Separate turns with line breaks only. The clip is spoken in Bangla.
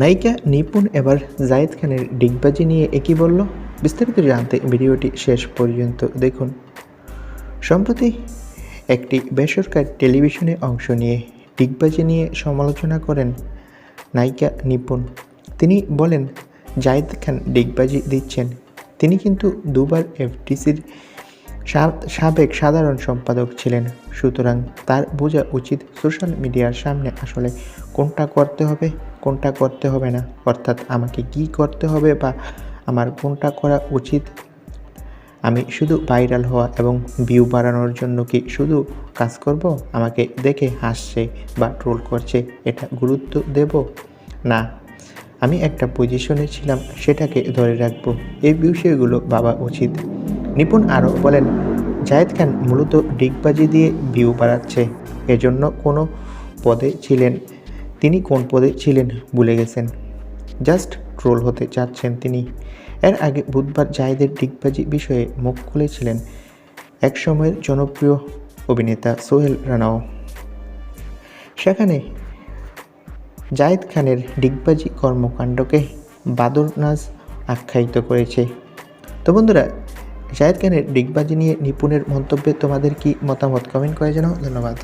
নায়িকা নিপুণ এবার জায়েদ খানের ডিগবাজি নিয়ে একই বলল, বিস্তারিত জানতে ভিডিওটি শেষ পর্যন্ত দেখুন। সম্প্রতি একটি বেসরকারি টেলিভিশনে অংশ নিয়ে ডিগবাজি নিয়ে সমালোচনা করেন নায়িকা নিপুণ। তিনি বলেন, জায়েদ খান ডিগবাজি দিচ্ছেন। তিনি কিন্তু দুবার এফটিসির সাবেক সাধারণ সম্পাদক ছিলেন। সুতরাং তার বোঝা উচিত সোশ্যাল মিডিয়ার সামনে আসলে কোনটা করতে হবে, কোনটা করতে হবে না। অর্থাৎ আমাকে কি করতে হবে বা আমার কোনটা করা উচিত? আমি শুধু ভাইরাল হওয়া এবং ভিউ বাড়ানোর জন্য কি শুধু কাজ করব? আমাকে দেখে হাসছে বা ট্রোল করছে, এটা গুরুত্ব দেব? না। আমি একটা পজিশনে ছিলাম, সেটাকে ধরে রাখব। এই বিষয়গুলো ভাবা উচিত। নিপুণ আরও বলেন, জায়েদ খান মূলত ডিগবাজি দিয়ে ভিউ বাড়াচ্ছে, এজন্য কোনো পদে ছিলেন, তিনি কোন পদে ছিলেন ভুলে গেছেন। জাস্ট ট্রোল হতে চাচ্ছেন তিনি। এর আগে বুধবার জায়েদের ডিগবাজি বিষয়ে মুখ খুলেছিলেন একসময়ের জনপ্রিয় অভিনেতা সোহেল রানাও। সেখানে জায়েদ খানের ডিগবাজি কর্মকাণ্ডকে বাদর নাজ আখ্যায়িত করেছে। তো বন্ধুরা জায়েদ খানের ডিগবাজি নিয়ে নিপুণের মন্তব্যে তোমাদের কি মতামত? কমেন্ট করে জানাও। ধন্যবাদ।